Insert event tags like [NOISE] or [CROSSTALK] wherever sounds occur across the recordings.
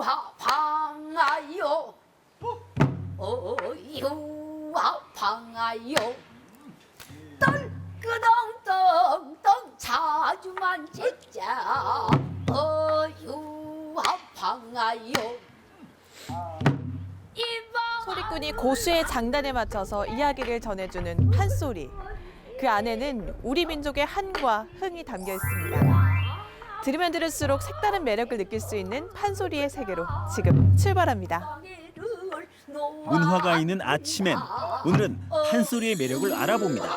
유하 방아요. 어 유하 방아요. 덩끄덩덩덩 자주만 찍자. 어 유하 방아요. 이방 소리꾼이 고수의 장단에 맞춰서 이야기를 전해주는 판소리. 그 안에는 우리 민족의 한과 흥이 담겨 있습니다. 들으면 들을수록 색다른 매력을 느낄 수 있는 판소리의 세계로 지금 출발합니다. 문화가 있는 아침엔 오늘은 판소리의 매력을 알아봅니다.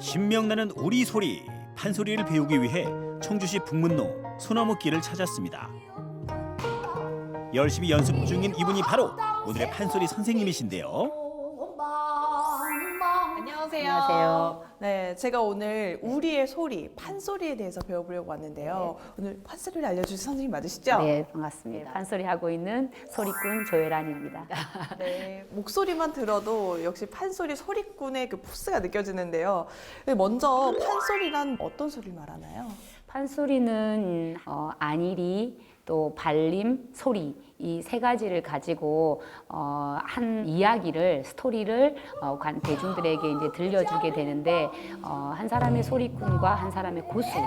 신명나는 우리 소리 판소리를 배우기 위해 청주시 북문로 소나무길을 찾았습니다. 열심히 연습 중인 이분이 바로 오늘의 판소리 선생님이신데요. 안녕하세요. 안녕하세요. 네, 제가 오늘 우리의 소리, 판소리에 대해서 배워보려고 왔는데요. 오늘 판소리를 알려주실 선생님 맞으시죠? 네, 반갑습니다. 판소리 하고 있는 소리꾼 조혜란입니다. [LAUGHS] 네, 목소리만 들어도 역시 판소리 소리꾼의 그 포스가 느껴지는데요. 네, 먼저 판소리란 어떤 소리를 말하나요? 판소리는 어, 안일이 또 발림, 소리 이 세 가지를 가지고 어, 한 이야기를 스토리를 어, 관 대중들에게 이제 들려주게 되는데 어, 한 사람의 소리꾼과 한 사람의 고수가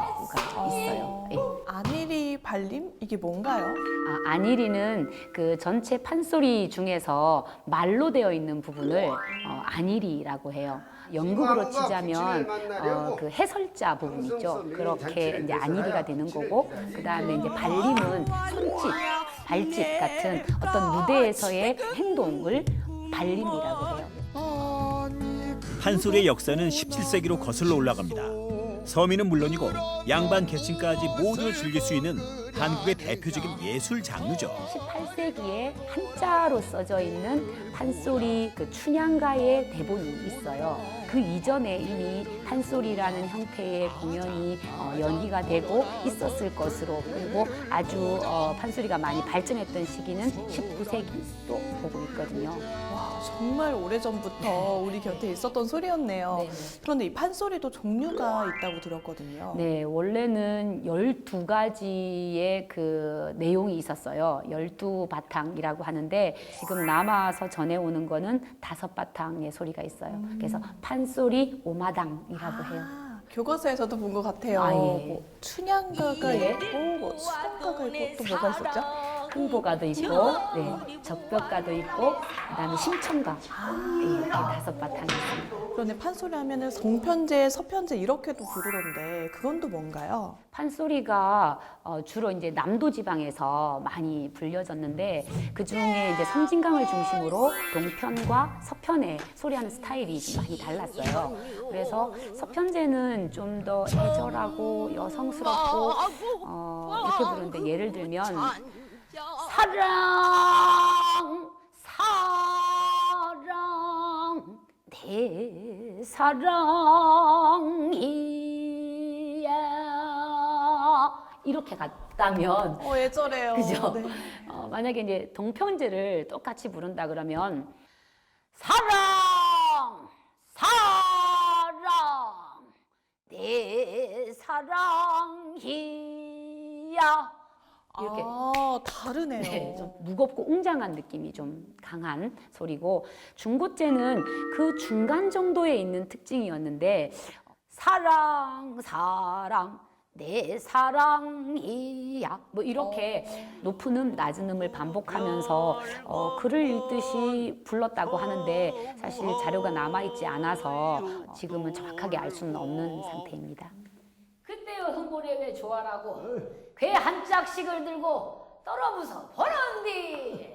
있어요. 예. 안일이 발림 이게 뭔가요? 아, 안일이는 그 전체 판소리 중에서 말로 되어 있는 부분을 어, 안일이라고 해요. 연극으로 치자면 어, 그 해설자 부분 있죠. 그렇게 이제 안일이가 되는 거고 그 다음에 이제 발림은 손짓, 발짓 같은 어떤 무대에서의 행동을 발림이라고 해요. 판소리의 역사는 17세기로 거슬러 올라갑니다. 서민은 물론이고 양반 계층까지 모두를 즐길 수 있는 한국의 대표적인 예술 장르죠. 18세기에 한자로 써져 있는 판소리 그 춘향가의 대본이 있어요. 그 이전에 이미 판소리라는 형태의 공연이 어, 연기가 되고 있었을 것으로 그리고 아주 어, 판소리가 많이 발전했던 시기는 19세기로 보고 있거든요. 와, 정말 오래전부터 우리 곁에 있었던 소리였네요. 네. 그런데 이 판소리도 종류가 있다고 들었거든요. 네, 원래는 12가지의 그 내용이 있었어요. 12바탕이라고 하는데 지금 남아서 전해오는 거는 다섯 바탕의 소리가 있어요. 그래서 판소리 오마당이라고 해요. 아, 교과서에서도 본 것 같아요. 아, 예. 뭐 춘향가가 예. 있고 뭐 수련가가 있고 또 뭐가 있었죠? 흥보가도 있고, 네, 적벽가도 있고, 그다음에 심청가 네, 이렇게 다섯 바탕이 있습니다. 그런데 판소리 하면은 동편제, 서편제 이렇게도 부르던데 그건 또 뭔가요? 판소리가 어, 주로 이제 남도 지방에서 많이 불려졌는데 그 중에 이제 섬진강을 중심으로 동편과 서편의 소리하는 스타일이 좀 많이 달랐어요. 그래서 서편제는 좀 더 애절하고 여성스럽고 어, 이렇게 부르는데 예를 들면 사랑 사랑 내 사랑이야 이렇게 갔다면 어, 애절해요. 그죠? 네. 어, 만약에 이제 동편제를 똑같이 부른다 그러면 사랑 사랑 내 사랑이야 이렇게. 아, 다르네요. 네, 좀 무겁고 웅장한 느낌이 좀 강한 소리고 중고제는 그 중간 정도에 있는 특징이었는데 사랑 사랑 내 사랑이야. 뭐 이렇게 높은 음 낮은 음을 반복하면서 어, 글을 읽듯이 불렀다고 하는데 사실 자료가 남아 있지 않아서 지금은 정확하게 알 수는 없는 상태입니다. 그때요 흥보리 왜 좋아라고 괴한 짝씩을 들고 떨어부서 보는디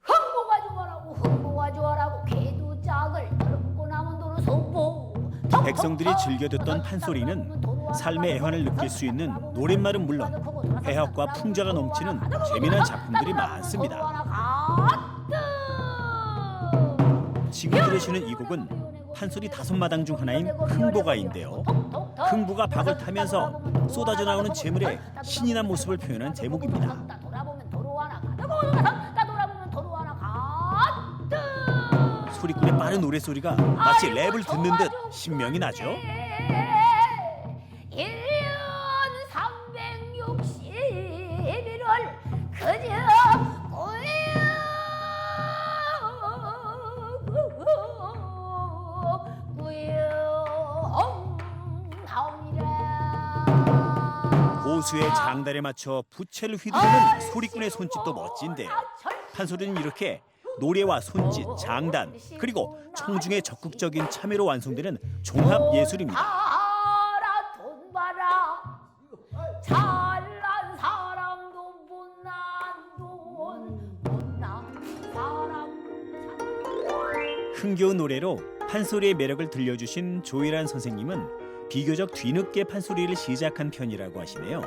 흥보가 좋아라고 흥보가 좋아라고 괴두 짝을 떨고 남은 도로 속보 백성들이 즐겨 듣던 판소리는 삶의 애환을 느낄 수 있는 노랫말은 물론 해학과 풍자가 넘치는 재미난 작품들이 많습니다. 지금 들으시는 이 곡은 판소리 다섯 마당 중 하나인 흥보가인데요. 흥부가 박을 타면서 쏟아져 나오는 재물의 신이 난 모습을 표현한 제목입니다. 소리꾼의 빠른 노래소리가 마치 랩을 듣는 듯 신명이 나죠. 고수의 장단에 맞춰 부채를 휘두르는 소리꾼의 손짓도 멋진데요. 판소리는 이렇게 노래와 손짓, 장단, 그리고 청중의 적극적인 참여로 완성되는 종합 예술입니다. 알아 돈 봐라. 잘난 사람도 못난 돈 못난 사람도 잘 흥겨운 노래로 판소리의 매력을 들려주신 조일한 선생님은 비교적 뒤늦게 판소리를 시작한 편이라고 하시네요.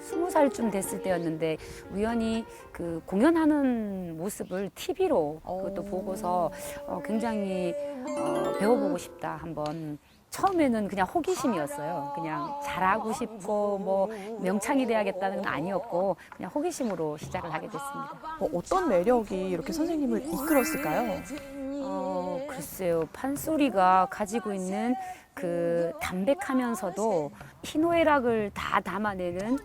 스무 살쯤 됐을 때였는데 우연히 그 공연하는 모습을 TV로 그것도 오. 보고서 어, 굉장히 어, 배워보고 싶다 한번. 처음에는 그냥 호기심이었어요. 그냥 잘하고 싶고 뭐 명창이 돼야겠다는 건 아니었고 그냥 호기심으로 시작을 하게 됐습니다. 어, 어떤 매력이 이렇게 선생님을 이끌었을까요? 어, 글쎄요. 판소리가 가지고 있는 그 담백하면서도 희노애락을 다 담아내는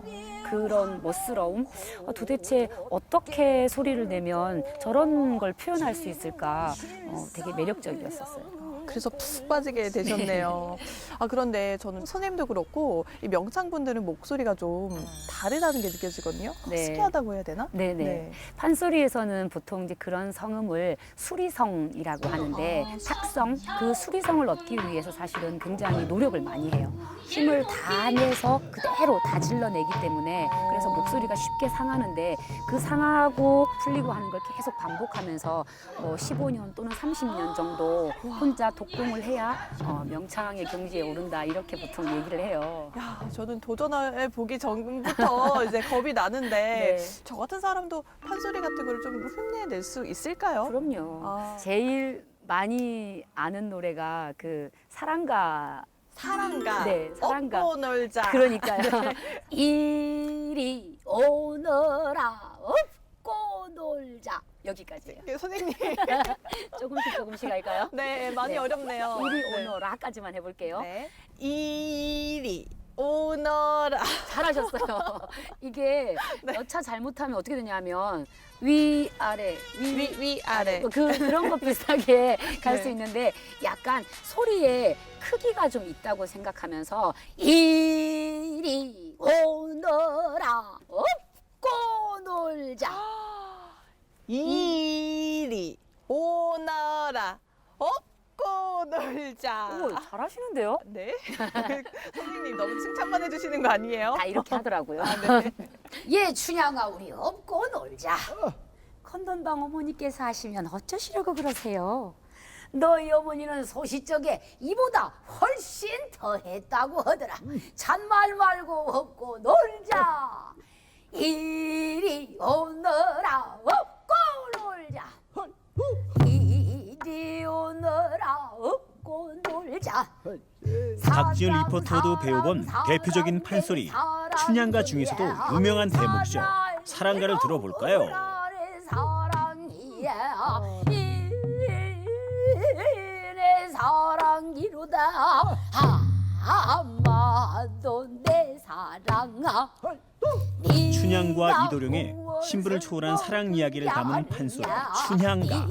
그런 멋스러움. 어, 도대체 어떻게 소리를 내면 저런 걸 표현할 수 있을까? 어, 되게 매력적이었었어요. 그래서 푹 빠지게 되셨네요. [LAUGHS] 아 그런데 저는 선생님도 그렇고 이 명창 분들은 목소리가 좀 다르다는 게 느껴지거든요. 네. 특이하다고 해야 되나? 네네. 판소리에서는 보통 이제 그런 성음을 수리성이라고 하는데 tak성 그 수리성을 얻기 위해서 사실은 굉장히 노력을 많이 해요. 힘을 다 내서 그대로 다 질러내기 때문에 그래서 목소리가 쉽게 상하는데 그 상하고 풀리고 하는 걸 계속 반복하면서 뭐 15년 또는 30년 정도 혼자 독공을 해야 어, 명창의 경지에 오른다 이렇게 보통 얘기를 해요. 야, 저는 도전해 보기 전부터 [LAUGHS] 이제 겁이 나는데 네. 저 같은 사람도 판소리 같은 걸 좀 흉내낼 수 있을까요? 그럼요. 아. 제일 많이 아는 노래가 그 사랑가 사랑가, 네, 사랑가. 업고 놀자. 그러니까요. [LAUGHS] 이리 오너라 업고 놀자 여기까지예요. 네, 선생님, [LAUGHS] 조금씩 조금씩 할까요? 네, 많이 네. 어렵네요. 이리 네. 오너라까지만 해볼게요. 네. 이리 오너라. 잘하셨어요. [LAUGHS] 이게 네. 여차 잘못하면 어떻게 되냐면 위 아래 위 위, 위, 아래. 그 그런 것 비슷하게 [LAUGHS] 갈 수 네. 있는데 약간 소리에 크기가 좀 있다고 생각하면서 이리 오너라 업고 놀자. 이리 오너라. 업고 놀자. 오, 잘하시는데요? 네. [LAUGHS] 선생님 너무 칭찬만 해주시는 거 아니에요? 다 이렇게 하더라고요. 네. [LAUGHS] 예 춘향아 우리 업고 놀자. 컨돈방 어머니께서 하시면 어쩌시려고 그러세요? 너희 어머니는 소시적에 이보다 훨씬 더 했다고 하더라. 잔말 말고 업고 놀자. 이리 오너라 업 박지훈 리포터도 배워본 대표적인 판소리 춘향가 중에서도 유명한 대목이죠. 사랑가를 들어볼까요? 사랑이로다 아마도 내 사랑아 춘향과 이도령의 신분을 초월한 사랑 이야기를 담은 판소리 춘향가.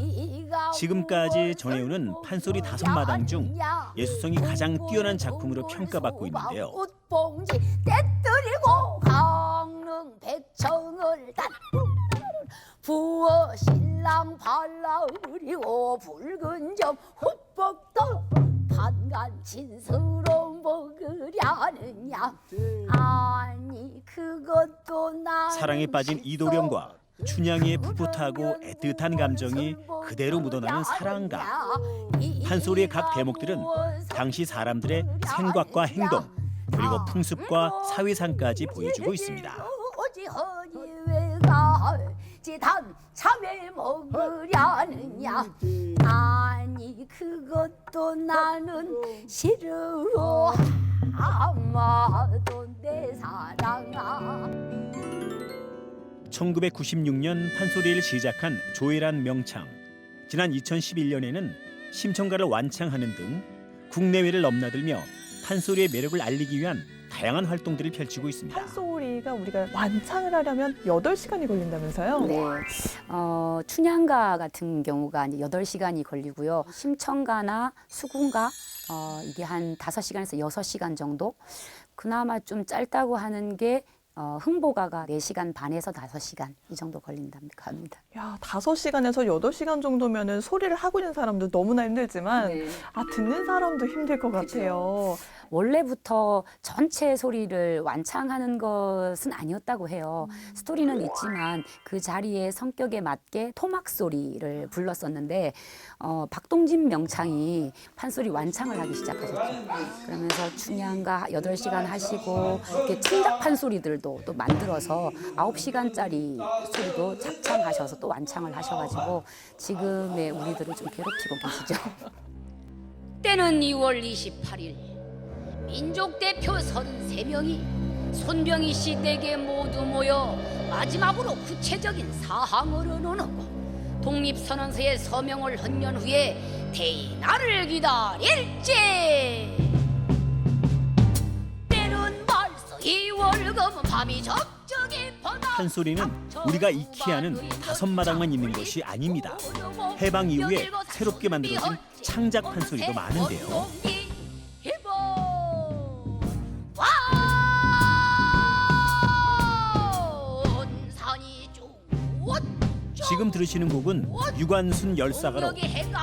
지금까지 전해오는 판소리 다섯 마당 중 예술성이 가장 뛰어난 작품으로 평가받고 있는데요. 꽃봉지 떼뜨리고 강릉 백청을 단 부어 신랑 발라우리고 붉은 점떠 반간 진스러운 먹으려느냐 아니 그것도 나 사랑에 빠진 이도령과 춘향의 풋풋하고 애틋한 감정이 그대로 묻어나는 사랑가. 판소리의 각 대목들은 당시 사람들의 생각과 행동 그리고 풍습과 사회상까지 보여주고 있습니다. 먹으려느냐 아니 그것도 나는 싫어 아마도 내 사랑아 1996년 판소리를 시작한 조혜란 명창. 지난 2011년에는 심청가를 완창하는 등 국내외를 넘나들며 판소리의 매력을 알리기 위한 다양한 활동들을 펼치고 있습니다. 판소리가 우리가 완창을 하려면 8시간이 걸린다면서요? 네. 어, 춘향가 같은 경우가 이제 8시간이 걸리고요. 심청가나 수궁가 어, 이게 한 5시간에서 6시간 정도. 그나마 좀 짧다고 하는 게 어, 흥보가가 4시간 반에서 5시간 이 정도 걸린답니다. 야, 5시간에서 8시간 정도면은 소리를 하고 있는 사람도 너무나 힘들지만 네. 아, 듣는 사람도 힘들 것 그죠. 같아요. 원래부터 전체 소리를 완창하는 것은 아니었다고 해요. 스토리는 있지만 그 자리의 성격에 맞게 토막 소리를 불렀었는데 어, 박동진 명창이 판소리 완창을 하기 시작하셨죠. 그러면서 춘향가 8시간 하시고 이렇게 창작 판소리들도 또 만들어서 9시간짜리 소리도 작창하셔서 또 완창을 하셔가지고 지금의 우리들을 좀 괴롭히고 계시죠. [LAUGHS] 때는 2월 28일 민족 대표 33명이 손병희 씨 댁에 모두 모여 마지막으로 구체적인 사항을 논하고 독립선언서에 서명을 헌년 후에 대나를 기다릴지 판소리는 우리가 익히 아는 다섯 마당만 있는 것이 아닙니다. 해방 이후에 새롭게 만들어진 창작 판소리도 많은데요. 지금 들으시는 곡은 유관순 열사가로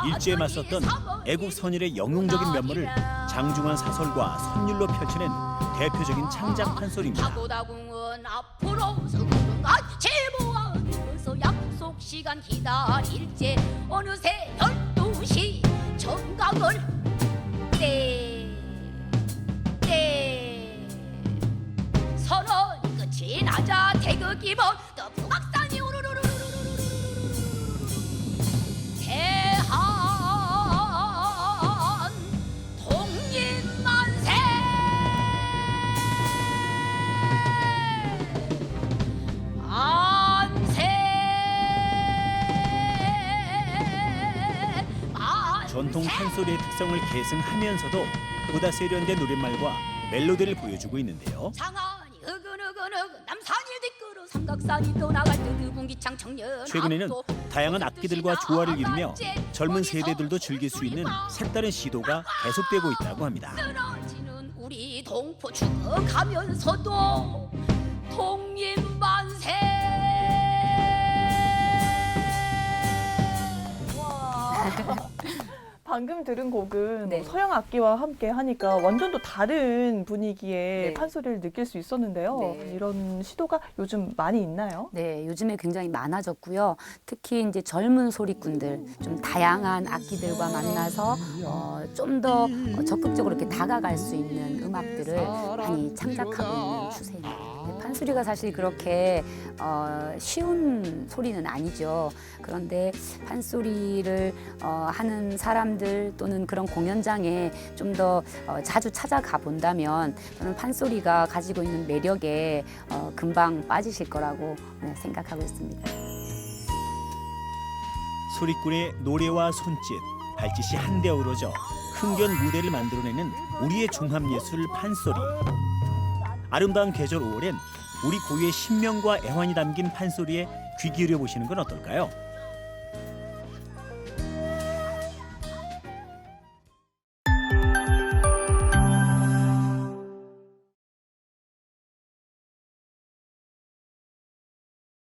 일제에 맞섰던 애국 선열의 영웅적인 면모를 장중한 사설과 선율로 펼쳐낸 대표적인 창작 판소리입니다. 사고다궁은 앞으로 서구가 제보와 들어서 약속 시간 기다릴지 어느새 열두 시 정각을 떼떼 선언 끝이 나자 태극기 번 전통 판소리의 특성을 계승하면서도 보다 세련된 노랫말과 멜로디를 보여주고 있는데요. 장안이 남산이 삼각산이 청년 최근에는 앞도 다양한 악기들과 조화를 이루며 젊은 세대들도 즐길 수 있는 색다른 시도가 계속되고 있다고 합니다. 쓰러지는 우리 동포 죽어가면서도 독립 방금 들은 곡은 네. 뭐 서양 악기와 함께 하니까 완전 또 다른 분위기의 네. 판소리를 느낄 수 있었는데요. 네. 이런 시도가 요즘 많이 있나요? 네, 요즘에 굉장히 많아졌고요. 특히 이제 젊은 소리꾼들 좀 다양한 악기들과 만나서 어, 좀 더 적극적으로 이렇게 다가갈 수 있는 음악들을 많이 창작하고 있는 추세입니다. 네, 판소리가 사실 그렇게 어, 쉬운 소리는 아니죠. 그런데 판소리를 어, 하는 사람들 또는 그런 공연장에 좀 더 어, 자주 찾아가 본다면 저는 판소리가 가지고 있는 매력에 어, 금방 빠지실 거라고 네, 생각하고 있습니다. 소리꾼의 노래와 손짓, 발짓이 한데 어우러져 흥겨운 무대를 만들어내는 우리의 종합예술 판소리. 아름다운 계절 5월엔 우리 고유의 신명과 애환이 담긴 판소리에 귀 기울여 보시는 건 어떨까요?